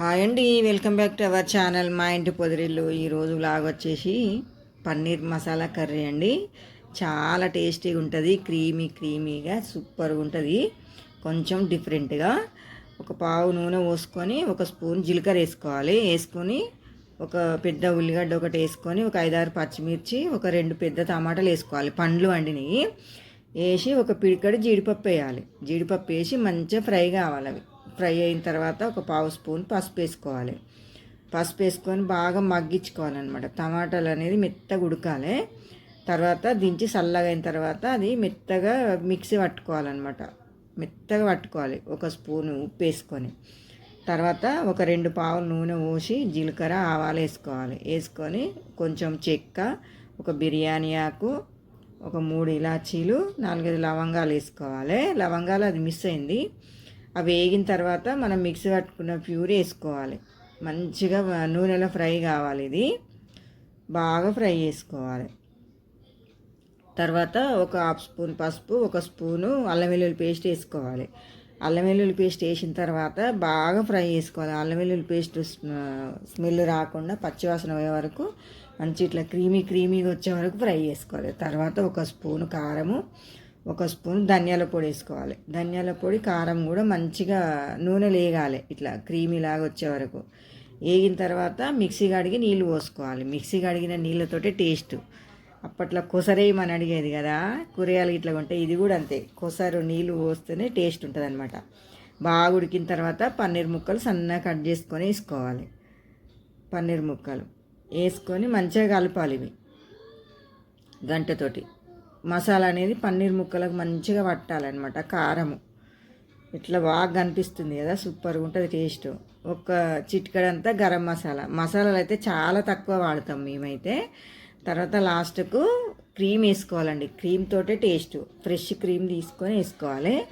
Hi అండి welcome back to our channel మా ఇంటి పొదిరిల్లు. ఈరోజు లాగ్ వచ్చేసి పన్నీర్ మసాలా కర్రీ అండి. చాలా టేస్టీగా ఉంటుంది క్రీమీ క్రీమీగా సూపర్గా ఉంటుంది. కొంచెం డిఫరెంట్గా ఒక పావు నూనె పోసుకొని ఒక స్పూన్ జీలకర్ర వేసుకోవాలి. వేసుకొని ఒక పెద్ద ఉల్లిగడ్డ ఒకటి వేసుకొని ఒక ఐదారు పచ్చిమిర్చి ఒక రెండు పెద్ద టమాటాలు వేసుకోవాలి. పండ్లు వండినవి. వేసి ఒక పిడికడు జీడిపప్పు వేయాలి. జీడిపప్పు వేసి మంచిగా ఫ్రై కావాలి అవి. ఫ్రై అయిన తర్వాత ఒక పావు స్పూన్ పసుపు వేసుకోవాలి. పసుపు వేసుకొని బాగా మగ్గించుకోవాలన్నమాట. టమాటాలు అనేది మెత్తగా ఉడకాలి. తర్వాత దించి చల్లగా అయిన తర్వాత అది మెత్తగా మిక్సీ పట్టుకోవాలన్నమాట. మెత్తగా పట్టుకోవాలి ఒక స్పూన్ ఉప్పు వేసుకొని. తర్వాత ఒక రెండు పావులు నూనె పోసి జీలకర్ర ఆవాలు వేసుకోవాలి. వేసుకొని కొంచెం చెక్క ఒక బిర్యానీ ఆకు ఒక మూడు ఇలాచీలు నాలుగైదు లవంగాలు వేసుకోవాలి. లవంగాలు అది మిస్ అయింది. అవి వేగిన తర్వాత మనం మిక్సీ పట్టుకున్న ప్యూర్ వేసుకోవాలి. మంచిగా నూనెలో ఫ్రై కావాలి ఇది. బాగా ఫ్రై చేసుకోవాలి. తర్వాత ఒక హాఫ్ స్పూన్ పసుపు ఒక స్పూను అల్లం వెల్లుల్లి పేస్ట్ వేసుకోవాలి. అల్లం వెల్లుల్లి పేస్ట్ వేసిన తర్వాత బాగా ఫ్రై చేసుకోవాలి. అల్లం వెల్లుల్లి పేస్ట్ స్మెల్ రాకుండా పచ్చివాసన అయ్యే వరకు మంచి ఇట్లా క్రీమీ క్రీమీగా వచ్చే వరకు ఫ్రై చేసుకోవాలి. తర్వాత ఒక స్పూన్ కారము ఒక స్పూన్ ధనియాల పొడి వేసుకోవాలి. ధనియాల పొడి కారం కూడా మంచిగా నూనె లేగాలి ఇట్లా క్రీమీ లాగా వచ్చే వరకు. వేగిన తర్వాత మిక్సీ కడిగి నీళ్ళు పోసుకోవాలి. మిక్సీ కడిగిన నీళ్ళతోటే టేస్ట్. అప్పట్లో కొసరేయమని అడిగేది కదా కూరగాయలు ఇట్లా ఉంటాయి ఇది కూడా అంతే. కొసరు నీళ్ళు పోస్తేనే టేస్ట్ ఉంటుంది అనమాట బాగా ఉడికిన తర్వాత పన్నీర్ ముక్కలు సన్నగా కట్ చేసుకొని వేసుకోవాలి. పన్నీర్ ముక్కలు వేసుకొని మంచిగా కలపాలి ఇవి గంటతోటి. మసాలా అనేది పన్నీర్ ముక్కలకు మంచిగా పట్టాలన్నమాట కారము. ఇట్లా బాగా కనిపిస్తుంది కదా సూపర్గా ఉంటుంది టేస్ట్. ఒక చిటికడంతా గరం మసాలా. మసాలాలు అయితే చాలా తక్కువ వాడతాం మేమైతే. తర్వాత లాస్ట్కు క్రీమ్ వేసుకోవాలండి. క్రీమ్ తోటే టేస్ట్. ఫ్రెష్ క్రీమ్ తీసుకొని వేసుకోవాలి.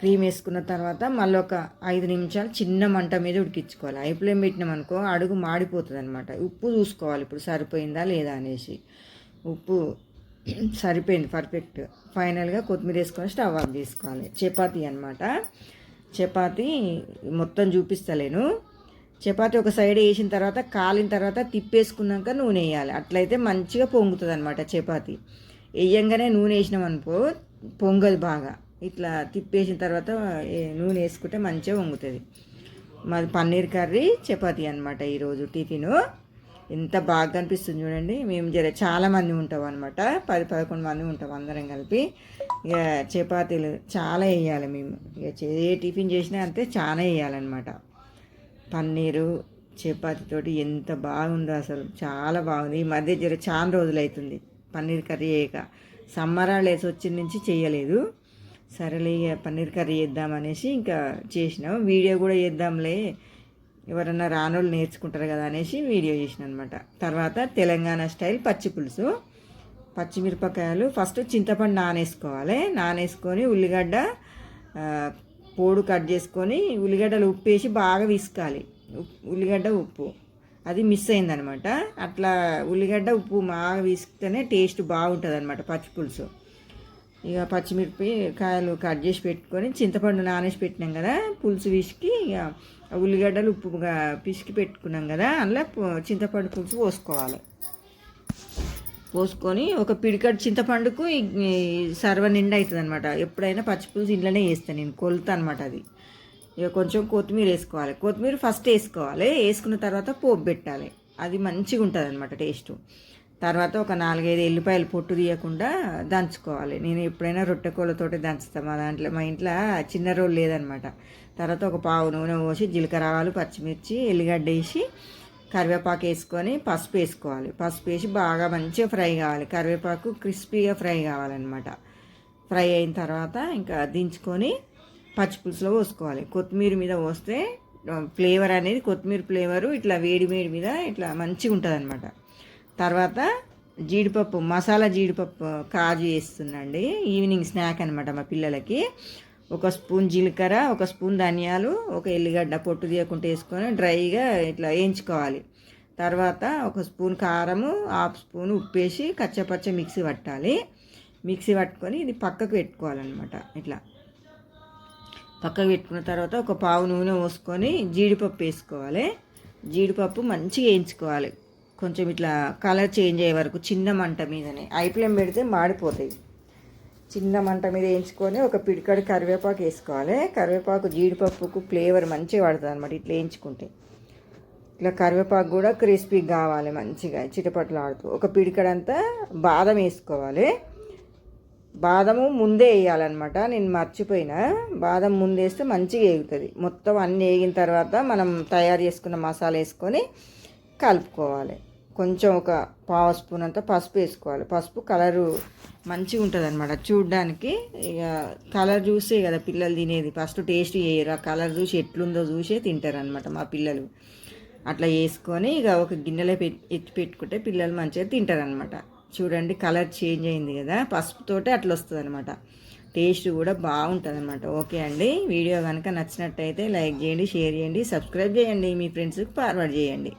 క్రీమ్ వేసుకున్న తర్వాత మళ్ళీ ఒక ఐదు నిమిషాలు చిన్న మంట మీద ఉడికించుకోవాలి. ఐ ఫ్లేమ్ పెట్టినామనుకో అడుగు మాడిపోతుంది అనమాట ఉప్పు చూసుకోవాలి ఇప్పుడు సరిపోయిందా లేదా అనేసి. ఉప్పు సరిపోయింది పర్ఫెక్ట్ ఫైనల్గా కొత్తిమీర వేసుకొని స్టవ్ ఆఫ్ చేసుకోవాలి. చపాతీ అనమాట చపాతీ మొత్తం చూపిస్తలేను. చపాతీ ఒక సైడ్ వేసిన తర్వాత కాలిన తర్వాత తిప్పేసుకున్నాక నూనె వేయాలి. అట్లయితే మంచిగా పొంగుతుంది అనమాట చపాతీ. వేయంగానే నూనె వేసినాం అనుకో పొంగదు బాగా. ఇట్లా తిప్పేసిన తర్వాత నూనె వేసుకుంటే మంచిగా వంగుతుంది మాది పన్నీర్ కర్రీ చపాతీ అనమాట ఈరోజు టిఫిను. ఎంత బాగా కనిపిస్తుంది చూడండి. మేము జర చాలామంది ఉంటాం అనమాట పది పదకొండు మంది ఉంటాం అందరం కలిపి. ఇక చపాతీలు చాలా వేయాలి మేము. ఇక ఏ టిఫిన్ చేసినా అంతే చాలా వేయాలన్నమాట. పన్నీరు చపాతీతోటి ఎంత బాగుందో అసలు. చాలా బాగుంది. ఈ మధ్య జర చాలా రోజులు అవుతుంది. పన్నీర్ కర్రీ వేయక. సమ్మర్ వేసి వచ్చిన నుంచి చేయలేదు. సరేలే ఇక పన్నీర్ కర్రీ చేద్దామనేసి ఇంకా చేసినాం. వీడియో కూడా చేద్దాంలే. ఎవరన్నా రానోళ్ళు నేర్చుకుంటారు కదా అనేసి వీడియో చేసిన అనమాట తర్వాత తెలంగాణ స్టైల్ పచ్చి పులుసు పచ్చిమిరపకాయలు ఫస్ట్ చింతపండు నానేసుకోవాలి. నానేసుకొని ఉల్లిగడ్డ పోడు కట్ చేసుకొని ఉల్లిగడ్డలు ఉప్పు వేసి బాగా విసుకాలి. ఉల్లిగడ్డ ఉప్పు. అది మిస్ అయిందనమాట. అట్లా ఉల్లిగడ్డ ఉప్పు బాగా విసికితేనే టేస్ట్ బాగుంటుంది అనమాట పచ్చి పులుసు. ఇక పచ్చిమిరపకాయలు కట్ చేసి పెట్టుకొని చింతపండు నానేసి పెట్టినాం కదా పులుసు విసికి ఇక ఉల్లిగడ్డలు ఉప్పుగా పిసికి పెట్టుకున్నాం కదా అందులో చింతపండు పులుసు పోసుకోవాలి. పోసుకొని ఒక పిడికట్ చింతపండుకు సర్వ నిండా అవుతుంది అనమాట ఎప్పుడైనా పచ్చి పులుసు ఇంట్లోనే వేస్తాను నేను కొలుతా అనమాట అది. ఇక కొంచెం కొత్తిమీర వేసుకోవాలి. కొత్తిమీర ఫస్ట్ వేసుకోవాలి. వేసుకున్న తర్వాత పోపు పెట్టాలి. అది మంచిగా ఉంటుంది అనమాట టేస్ట్. తర్వాత ఒక నాలుగైదు ఎల్లిపాయలు పొట్టు తీయకుండా దంచుకోవాలి. నేను ఎప్పుడైనా రొట్టెకోళ్ళతోటి దంచుతాను మా దాంట్లో మా ఇంట్లో చిన్న రోలు లేదనమాట. తర్వాత ఒక పావు నూనె పోసి జీలకర్ర ఆవాలు పచ్చిమిర్చి ఎల్లిగడ్డ వేసి కరివేపాకు వేసుకొని పసుపు వేసుకోవాలి. పసుపు వేసి బాగా మంచిగా ఫ్రై కావాలి. కరివేపాకు క్రిస్పీగా ఫ్రై కావాలన్నమాట ఫ్రై అయిన తర్వాత ఇంకా దించుకొని పచ్చిపులుసులో పోసుకోవాలి. కొత్తిమీర మీద పోస్తే ఫ్లేవర్ అనేది కొత్తిమీర ఫ్లేవరు ఇట్లా వేడి వేడి మీద ఇట్లా మంచిగా ఉంటుంది అనమాట తర్వాత జీడిపప్పు మసాలా జీడిపప్పు కాజు వేస్తుందండి. ఈవినింగ్ స్నాక్ అనమాట మా పిల్లలకి. ఒక స్పూన్ జీలకర్ర ఒక స్పూన్ ధనియాలు ఒక ఎల్లిగడ్డ పొట్టు తీయకుండా వేసుకొని డ్రైగా ఇట్లా వేయించుకోవాలి. తర్వాత ఒక స్పూన్ కారము హాఫ్ స్పూన్ ఉప్పు వేసి కచ్చపచ్చ మిక్సీ పట్టాలి. మిక్సీ పట్టుకొని ఇది పక్కకు పెట్టుకోవాలన్నమాట ఇట్లా. పక్కకు పెట్టుకున్న తర్వాత ఒక పావు నూనె పోసుకొని జీడిపప్పు వేసుకోవాలి. జీడిపప్పు మంచిగా వేయించుకోవాలి. కొంచెం ఇట్లా కలర్ చేంజ్ అయ్యే వరకు చిన్న మంట మీదనే. ఐప్లేం పెడితే మాడిపోతాయి. చిన్న మంట మీద వేయించుకొని ఒక పిడికడి కరివేపాకు వేసుకోవాలి. కరివేపాకు జీడిపప్పుకు ఫ్లేవర్ మంచిగా పడుతుంది అనమాట ఇట్లా వేయించుకుంటే. ఇట్లా కరివేపాకు కూడా క్రిస్పీ కావాలి మంచిగా చిటపట్లు ఆడుతూ. ఒక పిడికడంతా బాదం వేసుకోవాలి. బాదము ముందే వేయాలన్నమాట. నేను మర్చిపోయినా. బాదం ముందేస్తే మంచిగా వేగుతుంది. మొత్తం అన్నీ వేగిన తర్వాత మనం తయారు చేసుకున్న మసాలా వేసుకొని కలుపుకోవాలి. కొంచెం ఒక పావు స్పూన్ అంతా పసుపు వేసుకోవాలి. పసుపు కలరు మంచిగా ఉంటుంది అనమాట చూడడానికి ఇక కలర్ చూసే కదా పిల్లలు తినేది. ఫస్ట్ టేస్ట్ చేయరు. ఆ కలర్ చూసి ఎట్లుందో చూసే తింటారనమాట మా పిల్లలు. అట్లా వేసుకొని ఇక ఒక గిన్నెలో పెట్టి ఎత్తి పెట్టుకుంటే పిల్లలు మంచిగా తింటారనమాట చూడండి కలర్ చేంజ్ అయింది కదా. పసుపుతోటే అట్లా వస్తుంది అనమాట టేస్ట్ కూడా బాగుంటుంది అనమాట ఓకే అండి. వీడియో కనుక నచ్చినట్టయితే లైక్ చేయండి షేర్ చేయండి సబ్స్క్రైబ్ చేయండి. మీ ఫ్రెండ్స్కి ఫార్వర్డ్ చేయండి.